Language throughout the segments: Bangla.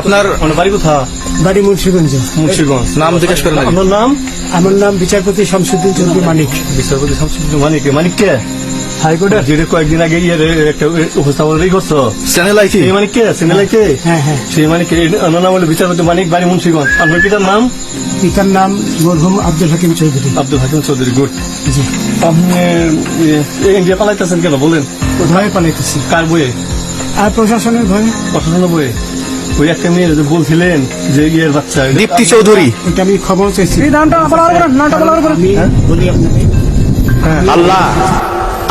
আপনার মানে বাড়ি কোথা বাড়ি মুন্সিগঞ্জ। মুন্সিগঞ্জ। নাম জিজ্ঞেস করেন আমার নাম আমার নাম বিচারপতি শামসুদ্দিন চৌধুরী মানিক। বিচারপতি শামসুদ্দিন মানিক। মানিক কে? হাইকোর্টের যেটা কয়েকদিন আগে ইয়ে একটা করছ চ্যানেল কে? কে? হ্যাঁ হ্যাঁ সেই মানিক কে? আমার নাম হলো বিচারপতি মানিক বাড়ি মুন্সিগঞ্জ। আপনার পিতার নাম? পিতার নাম মরহুম আব্দুল হাকিম চৌধুরী। আব্দুল হাকিম চৌধুরী গুড। জি। আপনি এ, ইন্ডিয়া পালাইতেছেন কেন? বলেন। পালাইতেছি কার বইয়ে? আর প্রশাসনের ভয়ে প্রশাসনের বইয়ে। ওই একটা মেয়ে যে বলছিলেন যে ইয়ের বাচ্চা। দীপ্তি চৌধুরী। ওইটা আমি খবর চাইছি। বলি আপনাকে। আল্লাহ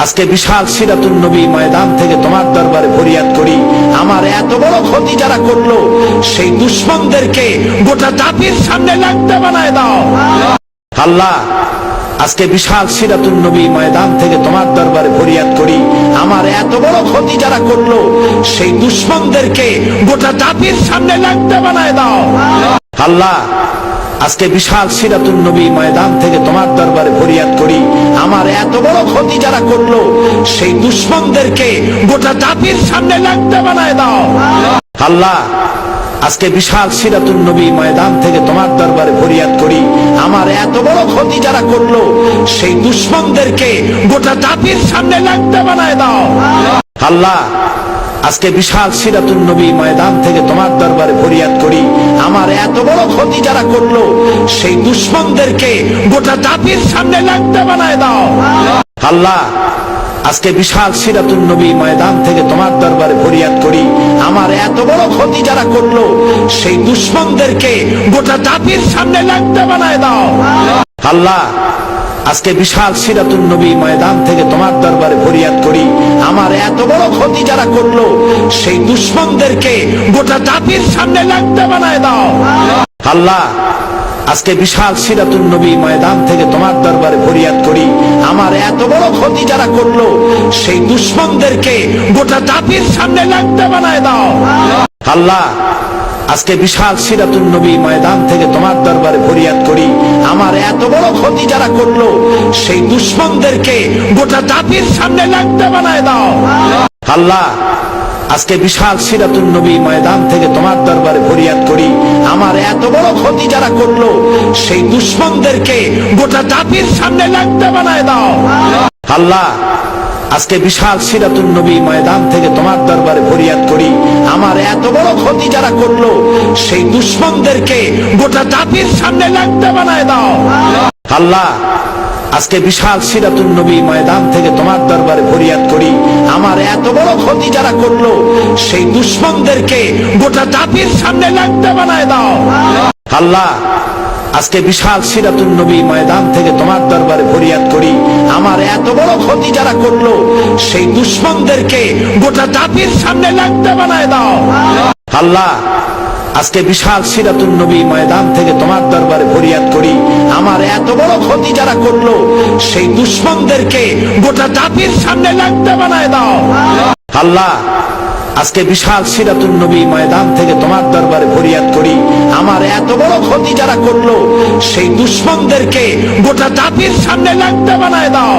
আজকে বিশাল সিরাতুল নবী ময়দান থেকে তোমার দরবারে ফরিয়াদ করি। আমার এত বড় ক্ষতি যারা করল সেই দুশ্মনদেরকে গোটা জাতির সামনে লাগতে বানায় দাও। আল্লাহ আজকে বিশাল সিরাতুল নবী ময়দান থেকে তোমার দরবারে ফরিয়াদ করি। আমার এত বড় ক্ষতি যারা করল, সেই দুশ্মনদেরকে গোটা জাতির সামনে লাগতে বানায় দাও। আল্লাহ, আজকে বিশাল সিরাতুল নবী ময়দান থেকে তোমার দরবারে ফরিয়াদ করি। আমার এত বড় ক্ষতি যারা করল, সেই দুশ্মনদেরকে গোটা জাতির সামনে লাগতে বানায় দাও। আল্লাহ, আজকে বিশাল সিরাতুল নবী ময়দান থেকে তোমার দরবারে বড় ক্ষতি যারা করল, সেই দুশ্মনদেরকে গোটা জাতির সামনে লাগতে বানায় দাও। আল্লাহ, আজকে বিশাল সিরাতুল নবী ময়দান থেকে তোমার দরবারে ফরিয়াদ করি। আমার এত বড় ক্ষতি যারা করল, সেই দুশ্মনদেরকে গোটা জাতির সামনে লাগতে বানায় দাও। আল্লাহ আজকে বিশাল সিরাতুল নবী ময়দান থেকে তোমার দরবারে ফরিয়াদ করি। আমার এত বড় ক্ষতি যারা করল, সেই দুশ্মনদেরকে গোটা জাতির সামনে লাগতে বানায় দাও। আল্লাহ, আজকে বিশাল সিরাতুল নবী ময়দান থেকে তোমার দরবারে ফরিয়াদ করি। আমার এত বড় ক্ষতি যারা করল, সেই দুশ্মনদেরকে গোটা জাতির সামনে লাগতে বানায় দাও। আল্লাহ, আজকে বিশাল সিরাতুল নবী ময়দান থেকে তোমার দরবারে ফরিয়াদ করি। আমার এত বড় ক্ষতি যারা করল, সেই দুশ্মনদেরকে গোটা জাতির সামনে লাগতে বানায় দাও। আল্লাহ, আজকে বিশাল সিরাতুল নবী ময়দান থেকে তোমার দরবারে ফরিয়াদ করি। আমার এত বড় ক্ষতি যারা করল, সেই দুশ্মনদেরকে গোটা জাতির সামনে লাগতে বানায় দাও। আল্লাহ আজকে বিশাল সিরাতুল নবী ময়দান থেকে তোমার দরবারে ফরিয়াদ করি। আমার এত বড় ক্ষতি যারা করল, সেই দুশ্মনদেরকে গোটা জাতির সামনে লাগতে বানায় দাও। আল্লাহ, আজকে বিশাল সিরাতুল নবী ময়দান থেকে তোমার দরবারে ফরিয়াদ করি। আমার এত বড় ক্ষতি যারা করল, সেই দুশ্মনদেরকে গোটা জাতির সামনে লাগতে বানায় দাও। আল্লাহ আজকে বিশাল সিরাতুল নবী ময়দান থেকে তোমার দরবারে ফরিয়াদ করি। আমার এত বড় ক্ষতি যারা করল, সেই দুশ্মনদেরকে গোটা জাতির সামনে লাগতে বানায় দাও। আল্লাহ, আজকে বিশাল সিরাতুল নবী ময়দান থেকে তোমার দরবারে ফরিয়াদ করি। আমার এত বড় ক্ষতি যারা করল, সেই দুশ্মনদেরকে গোটা জাতির সামনে লাগতে বানায় দাও। আল্লাহ, আজকে বিশাল সিরাতুল নবী ময়দান থেকে তোমার দরবারে ক্ষতি যারা করল, সেই দুশ্মনদেরকে গোটা জাতির সামনে লাগতে বানায় দাও। আল্লাহ, আজকে বিশাল সিরাতুল নবী ময়দান থেকে তোমার দরবারে ফরিয়াদ করি। আমার এত বড় ক্ষতি যারা করল, সেই দুশ্মনদেরকে গোটা জাতির সামনে লাগতে বানায় দাও।